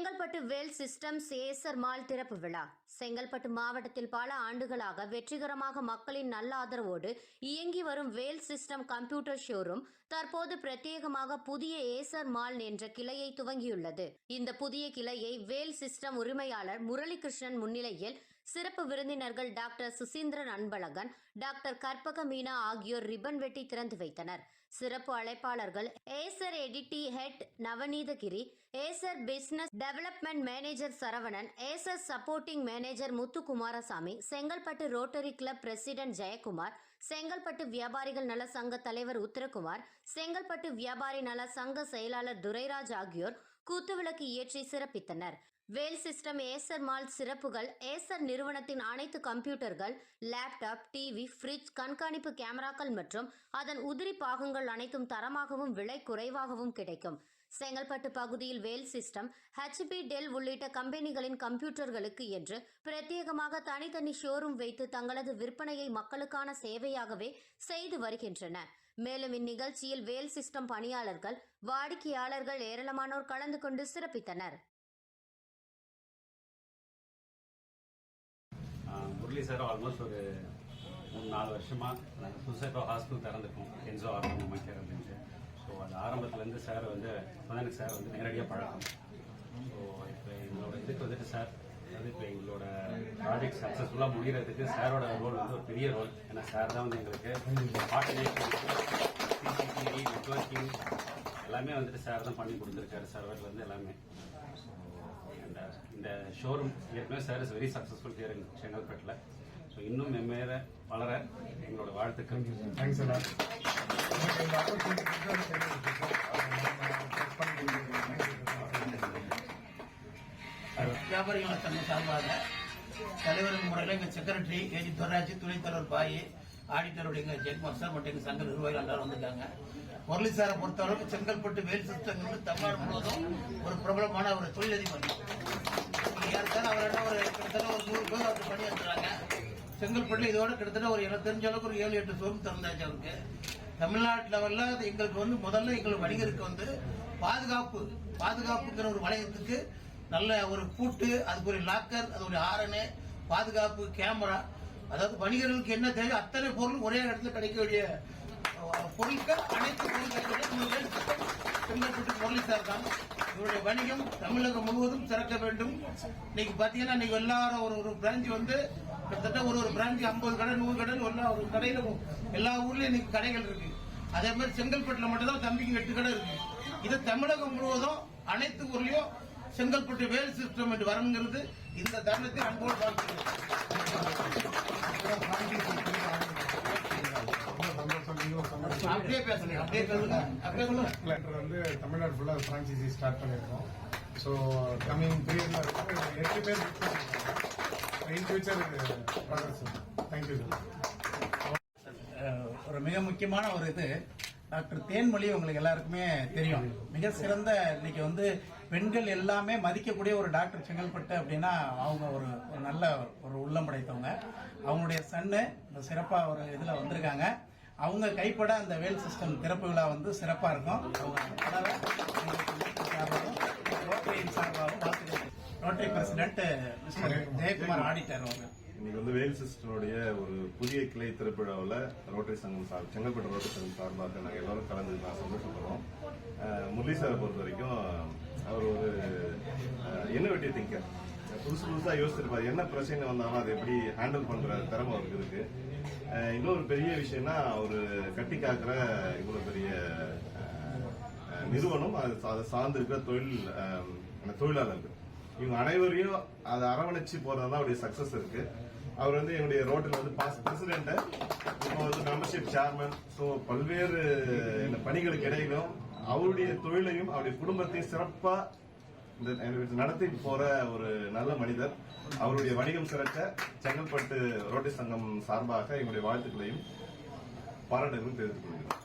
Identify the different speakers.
Speaker 1: Chengalpattu Vel systems Acer mall திறப்பு விழா. செங்கல்பட்டு மாவட்டத்தில் பல ஆண்டுகளாக வெற்றிகரமாக மக்களின் நல்ல ஆதரவோடு இயங்கி வரும் வேல் சிஸ்டம் கம்ப்யூட்டர் ஷோரூம் தற்போது பிரத்யேகமாக புதிய ஏசர் மால் என்ற கிளையை துவங்கியுள்ளது. இந்த புதிய கிளையை வேல் சிஸ்டம் உரிமையாளர் முரளிகிருஷ்ணன் முன்னிலையில் சிறப்பு விருந்தினர்கள் டாக்டர் சுசீந்திரன் அன்பழகன் டாக்டர் கற்பக மீனா ஆகியோர் ரிப்பன் வெட்டி திறந்து வைத்தனர். சிறப்பு அழைப்பாளர்கள் Acer எடிட்டி head Navaneethagiri Acer business development manager Saravanan Acer supporting manager Muthukumarasamy Chengalpattu rotary club president Jayakumar Chengalpattu வியாபாரிகள் நல சங்க தலைவர் உத்தரகுமார் செங்கல்பட்டு வியாபாரி நல சங்க செயலாளர் துரைராஜ் ஆகியோர் கூத்துவிளக்கு ஏற்றி சிறப்பித்தனர். வேல் சிஸ்டம் ஏசர் மால் சிறப்புகள் ஏசர் நிறுவனத்தின் அனைத்து கம்ப்யூட்டர்கள் லேப்டாப் டிவி ஃப்ரிட்ஜ் கண்காணிப்பு கேமராக்கள் மற்றும் அதன் உதிரி பாகங்கள் அனைத்தும் தரமாகவும் விலை குறைவாகவும் கிடைக்கும். செங்கல்பட்டு பகுதியில் வேல் சிஸ்டம் ஹெச்பி டெல் உள்ளிட்ட கம்பெனிகளின் கம்ப்யூட்டர்களுக்கு என்று பிரத்யேகமாக தனித்தனி ஷோரூம் வைத்து தங்களது விற்பனையை மக்களுக்கான சேவையாகவே செய்து வருகின்றன. மேலும் இந்நிகழ்ச்சியில் வேல் சிஸ்டம் பணியாளர்கள் வாடிக்கையாளர்கள் ஏராளமானோர் கலந்து கொண்டு சிறப்பித்தனர்.
Speaker 2: முரளி சார் ஆல்மோஸ்ட் ஒரு மூணு நாலு வருஷமாக நாங்கள் புதுசாக இப்போ ஹாஸ்பிட்டல் திறந்துருக்கோம். என்ஜோ ஆர்வம் கேர் அப்படின்ட்டு ஸோ அது ஆரம்பத்துலேருந்து சார் வந்து எனக்கு சார் வந்து நேரடியாக பழக்கம் ஸோ இப்போ எங்களோட இதுக்கு வந்துட்டு சார் அதாவது இப்போ எங்களோட ப்ராஜெக்ட் சக்ஸஸ்ஃபுல்லாக முடிகிறதுக்கு சாரோட ரோல் வந்து ஒரு பெரிய ரோல் ஏன்னா சார் தான் வந்து எங்களுக்கு சிசிடிவி நெட்ஒர்க்கிங் எல்லாமே வந்துட்டு சார் தான் பண்ணி கொடுத்துருக்காரு. சர்வர்லேருந்து எல்லாமே And, uh, இந்த ஷோரூம் ஏற்கனவே sir is very successful here in செங்கல்பட்டில் ஸோ இன்னும் மெம்மேற வளர எங்களோட வாழ்த்துக்கள்.
Speaker 3: தேங்க்ஸ்.
Speaker 4: வியாபாரிகள் சங்கம் சார்பாக தலைவர் முறையில் எங்கள் செக்ரட்டரி ஏஜி துவராஜ் துணைத் தலைவர் பாயி ஆடிட்டருடைய எங்கள் ஜெயக்குமார் சார் மற்றும் எங்கள் சங்க நிர்வாகிகள் எல்லாரும் வந்திருக்காங்க. முரளி சாரை பொறுத்தளவுக்கு செங்கல்பட்டு வேல் சிஸ்டம் வந்து தமிழ்நாடு முழுவதும் ஒரு பிரபலமான ஒரு தொழிலதிபர். ஏற்கனவே அவர் என்ன ஒரு கிட்டத்தட்ட ஒரு நூறு பேர் அவர் பணியாற்றுறாங்க செங்கல்பட்டு இதோட கிட்டத்தட்ட ஒரு எனக்கு தெரிஞ்ச அளவுக்கு ஒரு ஏழு எட்டு ஷோரூம் திறந்தாச்சு அவருக்கு. தமிழ்நாட்டு லெவலில் அது எங்களுக்கு வந்து முதல்ல எங்களுக்கு வணிகருக்கு வந்து பாதுகாப்பு பாதுகாப்புங்கிற ஒரு வளையத்துக்கு நல்ல ஒரு பூட்டு அதுக்கு ஒரு லாக்கர் அது ஒரு ஆரணு பாதுகாப்பு கேமரா அதாவது வணிகர்களுக்கு என்ன தேவை அத்தனை பொருள் ஒரே இடத்துல கிடைக்க வேண்டிய பொருட்கள் அனைத்து பொருட்கள் செங்கல்பட்டு முரளி சார் தான். இவருடைய வணிகம் தமிழகம் முழுவதும் சிறக்க வேண்டும். இன்னைக்கு பாத்தீங்கன்னா இன்னைக்கு எல்லாரும் ஒரு ஒரு பிரான்ச் வந்து கிட்டத்தட்ட ஒரு ஒரு பிரான்ச் ஐம்பது கடை நூறு கடை எல்லா ஒரு கடையில எல்லா ஊர்லயும் இன்னைக்கு கடைகள் இருக்கு. அதே மாதிரி செங்கல்பட்டுல மட்டும்தான் தம்பிக்கு எட்டு கடை இருக்கு. இது தமிழகம் முழுவதும் அனைத்து ஊர்லயும் செங்கல்பட்டு வேல் சிஸ்டம் என்று வரணுங்கிறது இந்த தருணத்தை அன்போடு பார்க்கிறேன்
Speaker 3: வந்து தமிழ்நாடு ஃபுல்லாக ஃப்ரான்ச்சைசி ஸ்டார்ட் பண்ணியிருக்கோம். ஸோ கம்மிங் பீரியட்ல இருக்கு எட்டு பேர் in future process thank you sir
Speaker 5: ஒரு மிக முக்கியமான ஒரு இது டாக்டர் தேன்மொழி உங்களுக்கு எல்லாருக்குமே தெரியும். மிக சிறந்த இன்னைக்கு வந்து பெண்கள் எல்லாமே மதிக்கக்கூடிய ஒரு டாக்டர் செங்கல்பட்டு அப்படின்னா அவங்க ஒரு ஒரு நல்ல ஒரு உள்ளம் படைத்தவங்க. அவங்களுடைய சன்னு இந்த சிறப்பா ஒரு இதுல வந்திருக்காங்க. அவங்க கைப்பட அந்த வேல் சிஸ்டம் திறப்பு விழா வந்து சிறப்பா இருக்கும். அவங்க ரோட்டரியின் சார்பாகவும் வாழ்த்துக்கள். Rotary president mister Jayakumar auditor அவங்க.
Speaker 6: இன்னைக்கு வந்து வேல் சிஸ்டருடைய ஒரு புதிய கிளை திருப்பிழாவில் ரோட்டரி சங்கம் சார் செங்கல்பட்டு ரோட்டரி சங்கம் சார்பாக நாங்கள் எல்லாரும் கலந்து நான் சந்தோஷப்படுறோம். முரளி சாரை பொறுத்த வரைக்கும் அவர் ஒரு இன்னோவேட்டிவ் திங்கர் புதுசு புதுசாக யோசிச்சிருப்பாரு. என்ன பிரச்சனை வந்தாலும் அதை எப்படி ஹேண்டில் பண்ற திறமை அவருக்கு இருக்கு. இன்னொரு பெரிய விஷயம்னா அவர் கட்டி காக்கிற இவ்வளவு பெரிய நிறுவனம் அது அதை சார்ந்திருக்கிற தொழில் தொழிலாளர்கள். இவங்க அனைவரையும் அதை அரவணைச்சு போறதுதான் அவருடைய சக்சஸ் இருக்கு. அவர் வந்து என்னுடைய ரோட்டில் வந்து பாஸ் பிரசிடென்ட் இப்போ வந்து மெம்பர்ஷிப் சேர்மன் ஸோ பல்வேறு பணிகளுக்கு இடையிலும் அவருடைய தொழிலையும் அவருடைய குடும்பத்தையும் சிறப்பாக நடத்தி போற ஒரு நல்ல மனிதர். அவருடைய வணிகம் சிறக்க செங்கல்பட்டு ரோட்டரி சங்கம் சார்பாக எங்களுடைய வாழ்த்துக்களையும் பாராட்டுகளையும் தெரிவித்துக் கொள்கிறேன்